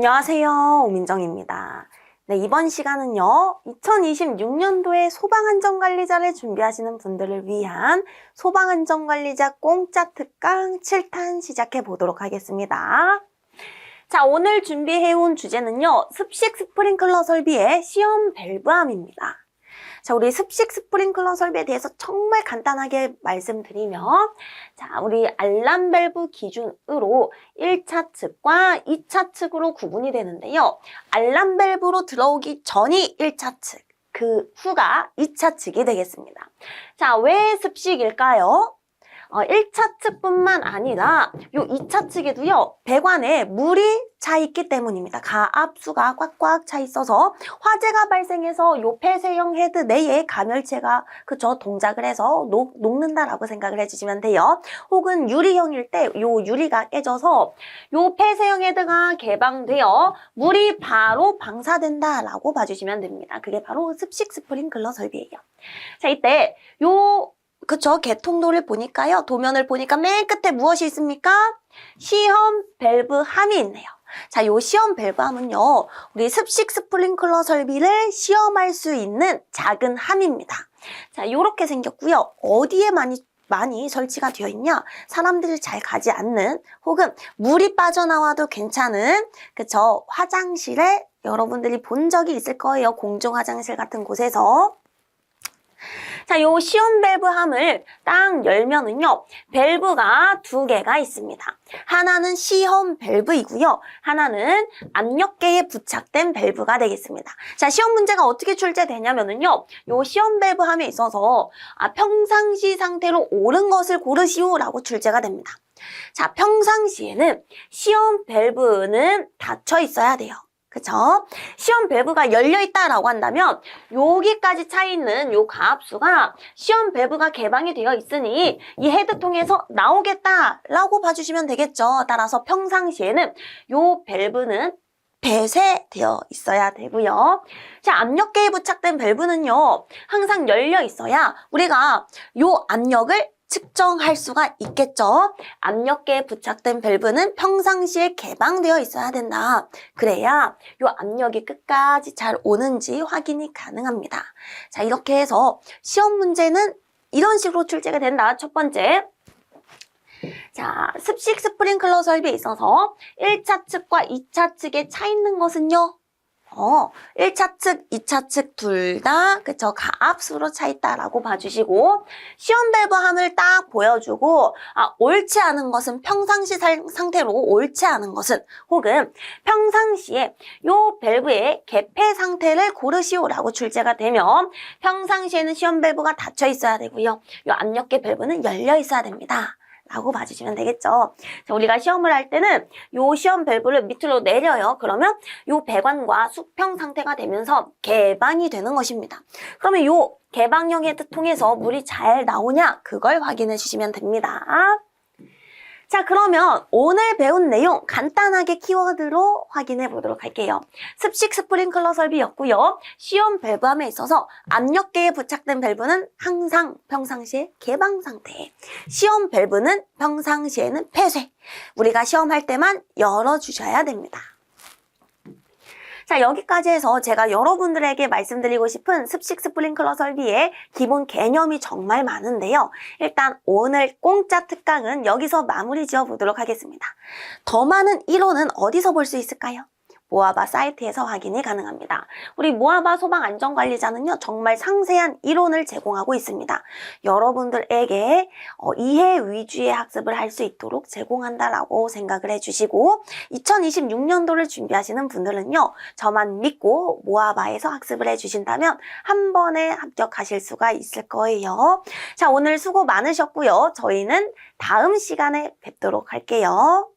안녕하세요. 오민정입니다. 네, 이번 시간은요, 2026년도에 소방안전관리자를 준비하시는 분들을 위한 소방안전관리자 공짜 특강 7탄 시작해 보도록 하겠습니다. 자, 오늘 준비해온 주제는요, 습식 스프링클러 설비의 시험 밸브함입니다. 자, 우리 습식 스프링클러 설비에 대해서 정말 간단하게 말씀드리면, 자, 우리 알람 밸브 기준으로 1차 측과 2차 측으로 구분이 되는데요. 알람 밸브로 들어오기 전이 1차 측, 그 후가 2차 측이 되겠습니다. 자, 왜 습식일까요? 어, 1차 측뿐만 아니라 요 2차 측에도요, 배관에 물이 차 있기 때문입니다. 가압수가 꽉꽉 차 있어서 화재가 발생해서 요 폐쇄형 헤드 내에 감열체가 그저 동작을 해서 녹, 녹는다라고 생각을 해주시면 돼요. 혹은 유리형일 때 요 유리가 깨져서 요 폐쇄형 헤드가 개방되어 물이 바로 방사된다라고 봐주시면 됩니다. 그게 바로 습식 스프링클러 설비예요. 자, 이때 요 그쵸 개통도를 보니까요 도면을 보니까 맨 끝에 무엇이 있습니까? 시험 밸브 함이 있네요. 자, 요 시험 밸브 함은요, 우리 습식 스프링클러 설비를 시험할 수 있는 작은 함입니다. 자, 요렇게 생겼고요. 어디에 많이 많이 설치가 되어 있냐? 사람들이 잘 가지 않는 혹은 물이 빠져나와도 괜찮은 그쵸 화장실에 여러분들이 본 적이 있을 거예요. 공중 화장실 같은 곳에서. 자, 요 시험 밸브 함을 딱 열면은요, 밸브가 두 개가 있습니다. 하나는 시험 밸브이고요. 하나는 압력계에 부착된 밸브가 되겠습니다. 자, 시험 문제가 어떻게 출제되냐면은요, 요 시험 밸브 함에 있어서 아, 평상시 상태로 옳은 것을 고르시오라고 출제가 됩니다. 자, 평상시에는 시험 밸브는 닫혀 있어야 돼요. 그쵸? 시험 밸브가 열려 있다라고 한다면 여기까지 차 있는 요 가압수가 시험 밸브가 개방이 되어 있으니 이 헤드통에서 나오겠다라고 봐주시면 되겠죠. 따라서 평상시에는 요 밸브는 배쇄되어 있어야 되고요. 자, 압력계에 부착된 밸브는요, 항상 열려 있어야 우리가 요 압력을 측정할 수가 있겠죠. 압력계에 부착된 밸브는 평상시에 개방되어 있어야 된다. 그래야 요 압력이 끝까지 잘 오는지 확인이 가능합니다. 자, 이렇게 해서 시험 문제는 이런 식으로 출제가 된다. 첫 번째. 자, 습식 스프링클러 설비에 있어서 1차 측과 2차 측에 차 있는 것은요. 어, 1차 측, 2차 측 둘 다, 그쵸, 가압수로 차 있다라고 봐주시고, 시험 밸브 함을 딱 보여주고, 아, 옳지 않은 것은 평상시 살- 상태로 옳지 않은 것은, 혹은 평상시에 요 밸브의 개폐 상태를 고르시오라고 출제가 되면, 평상시에는 시험 밸브가 닫혀 있어야 되고요. 요 압력계 밸브는 열려 있어야 됩니다. 라고 봐주시면 되겠죠. 자, 우리가 시험을 할 때는 요 시험 밸브를 밑으로 내려요. 그러면 요 배관과 수평 상태가 되면서 개방이 되는 것입니다. 그러면 요 개방형 헤드 통해서 물이 잘 나오냐? 그걸 확인해 주시면 됩니다. 자, 그러면 오늘 배운 내용 간단하게 키워드로 확인해 보도록 할게요. 습식 스프링클러 설비였고요. 시험 밸브함에 있어서 압력계에 부착된 밸브는 항상 평상시에 개방 상태. 시험 밸브는 평상시에는 폐쇄. 우리가 시험할 때만 열어주셔야 됩니다. 자, 여기까지 해서 제가 여러분들에게 말씀드리고 싶은 습식 스프링클러 설비의 기본 개념이 정말 많은데요. 일단 오늘 공짜 특강은 여기서 마무리 지어 보도록 하겠습니다. 더 많은 이론은 어디서 볼 수 있을까요? 모아바 사이트에서 확인이 가능합니다. 우리 모아바 소방안전관리자는요, 정말 상세한 이론을 제공하고 있습니다. 여러분들에게 어, 이해 위주의 학습을 할 수 있도록 제공한다라고 생각을 해주시고, 2026년도를 준비하시는 분들은요, 저만 믿고 모아바에서 학습을 해주신다면 한 번에 합격하실 수가 있을 거예요. 자, 오늘 수고 많으셨고요. 저희는 다음 시간에 뵙도록 할게요.